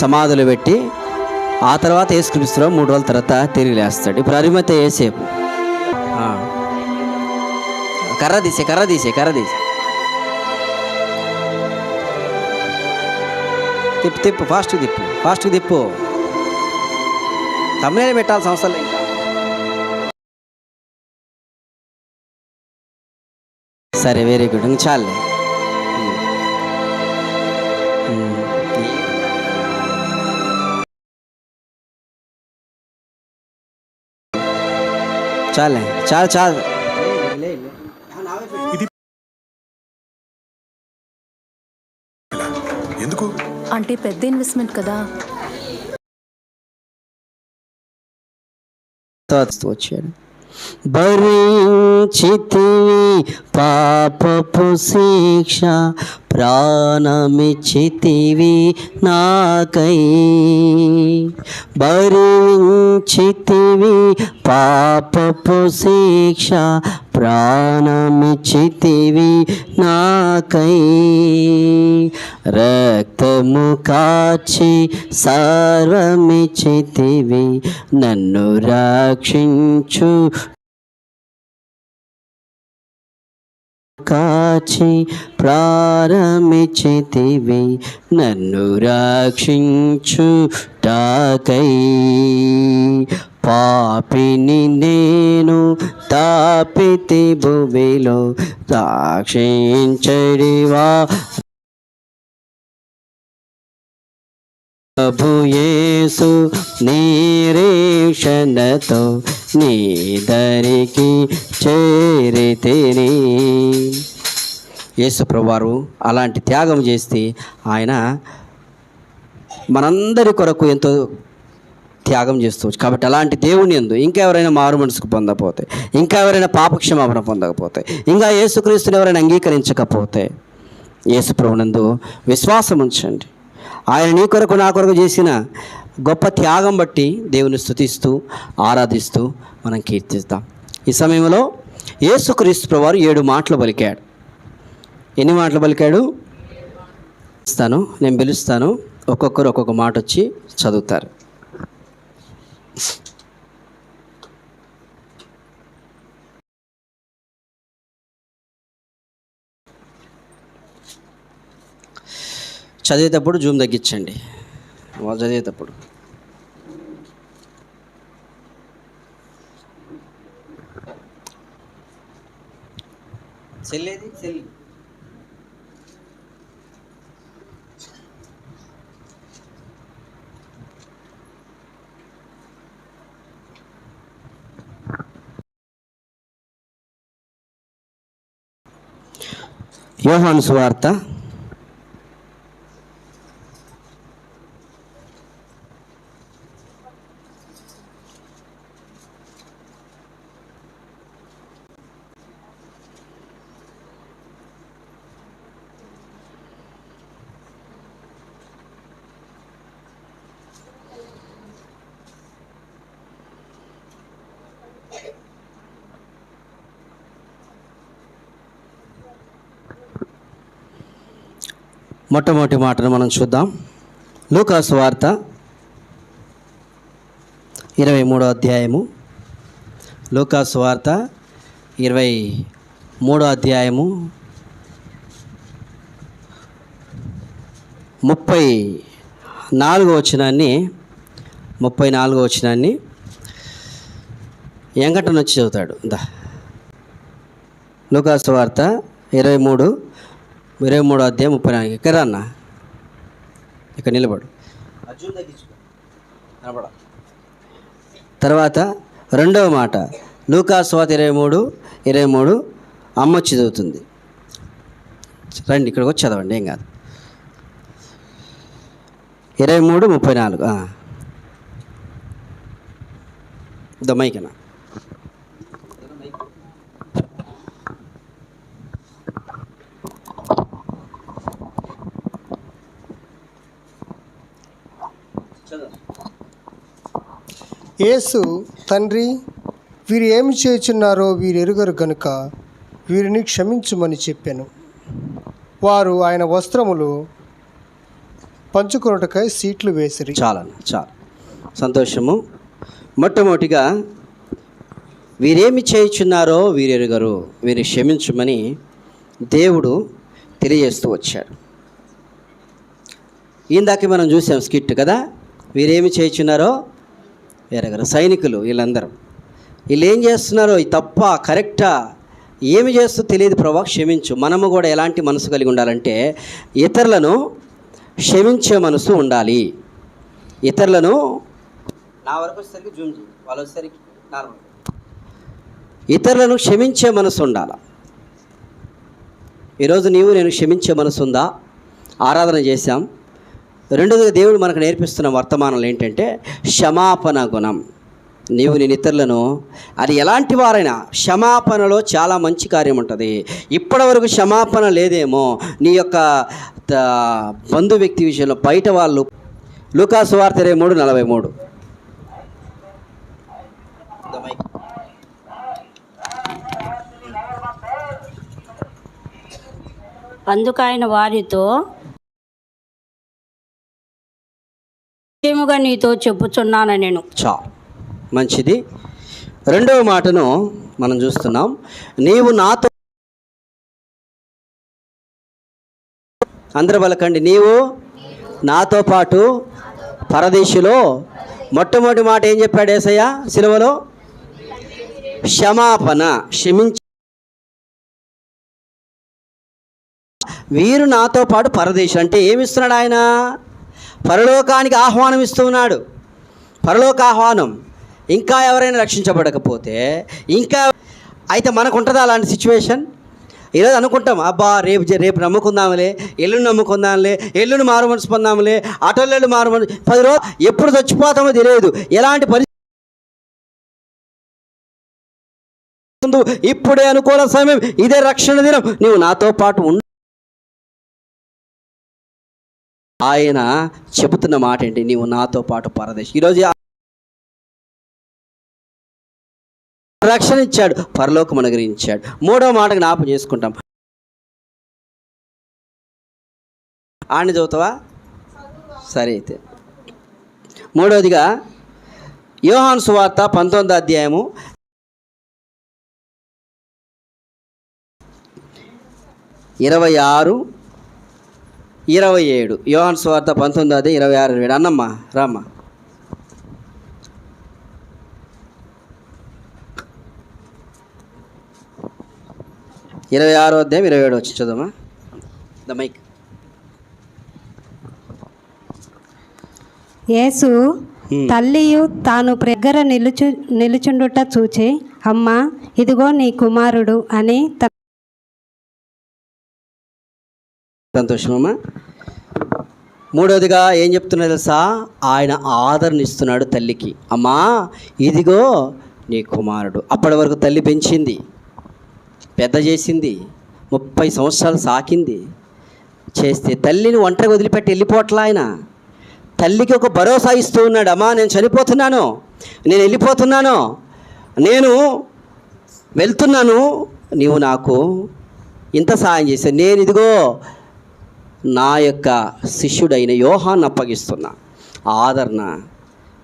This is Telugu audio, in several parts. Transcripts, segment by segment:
సమాధులు పెట్టి ఆ తర్వాత యేసుక్రీస్తులో మూడు రోజుల తర్వాత తిరిగి లేస్తాడు. ఇప్పుడు అరిమత ఏసేపు కర్ర తీసే కర్ర తీసే కర్ర తీసే. తిప్పు తిప్పు ఫాస్ట్ తిప్పు ఫాస్ట్ తిప్పు. తమిళ పెట్టాల్సిన అవసరం లేదు సరే వెరీ గుడ్ ఇంక చాలే. చాలే చాలు చాలు ఎందుకు? అంటే పెద్ద ఇన్వెస్ట్మెంట్ కదా. వచ్చాడు భరించితివి పాపపు శిక్ష ప్రాణమిచ్చితివి నాకై భరించితివి పాపపు శిక్ష ప్రాణమిచ్చితివి నాకై. రక్తము కాచి సర్వమిచ్చితివి నన్ను రక్షించు కాచి ప్రారంభించితివి నన్ను రక్షించు టాకై పాపిని నేను తాపితి భువిలో సాక్షించడివా ప్రభుయేసు నీరేషణతో నీదరికి చేరితిని. యేసు ప్రభువారు అలాంటి త్యాగం చేస్తే ఆయన మనందరి కొరకు ఎంతో త్యాగం చేస్తూ కాబట్టి అలాంటి దేవుని ఎందు ఇంకా ఎవరైనా మారు మనసుకు పొందకపోతే ఇంకా ఎవరైనా పాపక్షమాపణ పొందకపోతే ఇంకా యేసుక్రీస్తుని ఎవరైనా అంగీకరించకపోతే యేసు ప్రభునందు విశ్వాసం ఉంచండి. ఆయన నీ కొరకు నా కొరకు చేసిన గొప్ప త్యాగం బట్టి దేవుని స్తుతిస్తూ ఆరాధిస్తూ మనం కీర్తిస్తాం. ఈ సమయంలో యేసుక్రీస్తు ప్రభువారు ఏడు మాటలు పలికాడు. ఎన్ని మాటలు పలికాడు? ఇస్తాను నేను పిలుస్తాను. ఒక్కొక్కరు ఒక్కొక్క మాట వచ్చి చదువుతారు. చదివేటప్పుడు జూమ్ తగ్గించండి. వాళ్ళు చదివేటప్పుడు. చెల్లేది చెల్లి యోహాను సువార్త మొట్టమొదటి మాటను మనం చూద్దాం. లూకాసు వార్త ఇరవై మూడో అధ్యాయము. లూకాసు వార్త ఇరవై మూడో అధ్యాయము. ముప్పై నాలుగో వచనాన్ని ముప్పై నాలుగో వచనాన్ని వెంకటన్ వచ్చి చదువుతాడు. దా. లూకాసు వార్త ఇరవై మూడు ఇరవై మూడో అధ్యాయం ముప్పై నాలుగు. ఇక్కడ అన్న? ఇక్కడ నిలబడు. తర్వాత రెండవ మాట. లూకాసు వార్త ఇరవై మూడు ఇరవై మూడు అమ్మ చదువుతుంది. రండి ఇక్కడికి వచ్చి చదవండి ఏం కాదు. ఇరవై మూడు ముప్పై నాలుగు. దమ్మైకనా యేసు తండ్రి వీరు ఏమి చేయుచున్నారో వీరు ఎరుగరు గనుక వీరిని క్షమించుమని చెప్పాను. వారు ఆయన వస్త్రములు పంచుకొనటకై సీట్లు వేసిరి. చాలా చాలు. సంతోషము. మొట్టమొదటిగా వీరేమి చేయుచున్నారో వీరెరుగరు వీరు క్షమించమని దేవుడు తెలియజేస్తూ వచ్చాడు. ఇందాక మనం చూసాం స్కిట్ కదా? వీరేమి చేయుచున్నారో ఎరగరు సైనికులు వీళ్ళందరూ. వీళ్ళు ఏం చేస్తున్నారో తప్ప కరెక్టా? ఏమి చేస్తూ తెలియదు ప్రభా క్షమించు. మనము కూడా ఎలాంటి మనసు కలిగి ఉండాలంటే ఇతరులను క్షమించే మనసు ఉండాలి. ఇతరులను నా వరకు వచ్చేసరికి జూమ్ చేయి. వాళ్ళు వచ్చేసరికి నార్మల్. ఇతరులను క్షమించే మనసు ఉండాలి. ఈరోజు నీవు నేను క్షమించే మనసు ఉందా? ఆరాధన చేశాం. రెండోదిగా దేవుడు మనకు నేర్పిస్తున్న వర్తమానాలు ఏంటంటే క్షమాపణ గుణం. నీవు నేను ఇతరులను అది ఎలాంటి వారైనా క్షమాపణలో చాలా మంచి కార్యం ఉంటుంది. ఇప్పటివరకు క్షమాపణ లేదేమో నీ యొక్క బంధు వ్యక్తి విషయంలో బయట వాళ్ళు. లూకాసు వార్త ఇరవై మూడు నలభై మూడు. అందుకైన వారితో నిశ్చయముగా నీతో చెప్పుచున్నాను నేను. చా మంచిది. రెండవ మాటను మనం చూస్తున్నాం. నీవు నాతో అందరు పలకండి. నీవు నాతో పాటు పరదేశిలో మొట్టమొదటి మాట ఏం చెప్పాడు ఏసయ్య సిలువలో? క్షమాపణ క్షమించ. వీరు నాతో పాటు పరదేశం అంటే ఏమిస్తున్నాడు ఆయన? పరలోకానికి ఆహ్వానం ఇస్తున్నాడు పరలోక ఆహ్వానం. ఇంకా ఎవరైనా రక్షించబడకపోతే ఇంకా అయితే మనకు ఉంటుందా అలాంటి సిచ్యువేషన్? ఈరోజు అనుకుంటాం అబ్బా రేపు రేపు నమ్ముకుందాంలే ఎల్లుండి నమ్ముకుందాంలే ఎల్లుండి మారు మనసు పొందాంలే అటోళ్ళు మారు మనసు పది రోజు ఎప్పుడు చచ్చిపోతామో తెలియదు. ఎలాంటి పరి ఇప్పుడే అనుకూల సమయం ఇదే రక్షణ దినం. నువ్వు నాతో పాటు ఉండు. ఆయన చెబుతున్న మాట ఏంటి నీవు నాతో పాటు పరదేశ్. ఈరోజు ఆ రక్షణ ఇచ్చాడు పరలోకం అనుగ్రహించాడు. మూడో మాట జ్ఞాపం చేసుకుంటాం. ఆడిని చదువుతావా? సరే అయితే. మూడవదిగా యోహాన్ సువార్త పంతొమ్మిది అధ్యాయము. ఇరవై ఆరు ఇరవై ఏడు. యోహాన్ సువార్త పంతొమ్మిదో అధ్యాయం ఇరవై ఆరు ఇరవై ఏడు. అన్నమ్మ రామ్మ. ఇరవై ఆరో అధ్యాయం ఇరవై ఏడు వచ్చి చూద్దామా ద మైక్. యేసు తల్లియు తాను ప్రగ్గర నిలుచు నిలుచుండుట చూచి అమ్మా ఇదిగో నీ కుమారుడు అని సంతోషమమ్మా. మూడవదిగా ఏం చెప్తున్నా తెలుసా? ఆయన ఆదరణ ఇస్తున్నాడు తల్లికి. అమ్మా ఇదిగో నీ కుమారుడు. అప్పటి వరకు తల్లి పెంచింది పెద్ద చేసింది ముప్పై సంవత్సరాలు సాకింది. చేస్తే తల్లిని ఒంటరి వదిలిపెట్టి వెళ్ళిపోవట్లా ఆయన. తల్లికి ఒక భరోసా ఇస్తూ ఉన్నాడు. అమ్మా నేను చనిపోతున్నాను నేను వెళ్ళిపోతున్నాను నేను వెళ్తున్నాను నీవు నాకు ఇంత సహాయం చేశావు. నేను ఇదిగో నా యొక్క శిష్యుడైన యోహాన్ని అప్పగిస్తున్నా. ఆదరణ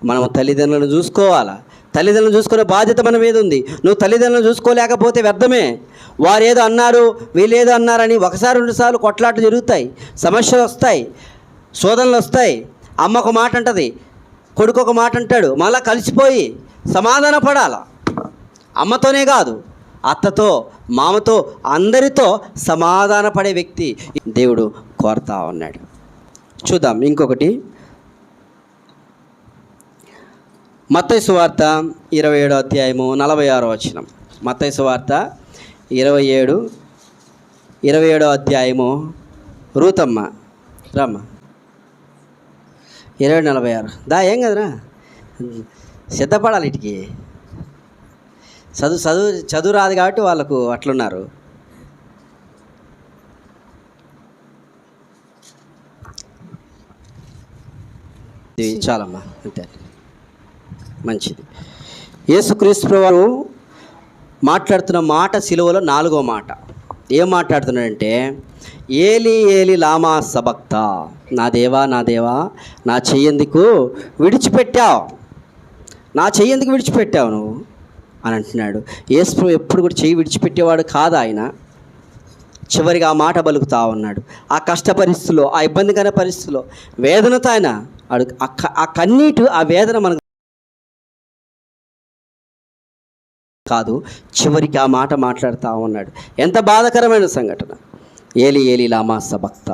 మనం తల్లిదండ్రులను చూసుకోవాలా? తల్లిదండ్రులను చూసుకునే బాధ్యత మన మీద ఉంది. నువ్వు తల్లిదండ్రులను చూసుకోలేకపోతే వ్యర్థమే. వారేదో అన్నారు వీళ్ళేదో అన్నారని ఒకసారి రెండుసార్లు కొట్లాట్లు జరుగుతాయి. సమస్యలు వస్తాయి. శోధనలు వస్తాయి. అమ్మ ఒక మాట అంటది కొడుకు ఒక మాట అంటాడు. మళ్ళా కలిసిపోయి సమాధాన పడాల? అమ్మతోనే కాదు అత్తతో మామతో అందరితో సమాధాన పడే వ్యక్తి దేవుడు కోరుతా ఉన్నాడు. చూద్దాం ఇంకొకటి. మత్తయి సువార్త ఇరవై ఏడో అధ్యాయము నలభై ఆరో వచనం. మత్తయి సువార్త ఇరవై ఏడు ఇరవై ఏడో అధ్యాయము రూతమ్మ. రమ్మ. ఇరవై నలభై ఆరు. దా ఏం కదరా? సిద్ధపడాలి ఇటుకి. చదువు చదువు చదువు రాదు కాబట్టి వాళ్ళకు అట్లున్నారు. ఇది చాలమ్మా అంతే. మంచిది. యేసుక్రీస్తు వారు మాట్లాడుతున్న మాట సిలువలో నాలుగో మాట. ఏం మాట్లాడుతున్నాడంటే ఏలి ఏలి లామా సబక్త నా దేవా నా దేవా నా చెయ్యందుకు విడిచిపెట్టావు? నా చెయ్యందుకు విడిచిపెట్టావు నువ్వు? అని అంటున్నాడు. యేసు ఎప్పుడు కూడా చెయ్యి విడిచిపెట్టేవాడు కాదు ఆయన. చివరిగా ఆ మాట పలుకుతా ఉన్నాడు. ఆ కష్ట పరిస్థితుల్లో ఆ ఇబ్బందికర పరిస్థితుల్లో వేదనతో ఆయన అడు ఆ కన్నీటి ఆ వేదన మనకు కాదు. చివరికి ఆ మాట మాట్లాడుతూ ఉన్నాడు. ఎంత బాధకరమైన సంఘటన. ఏలి ఏలి లామా సభక్త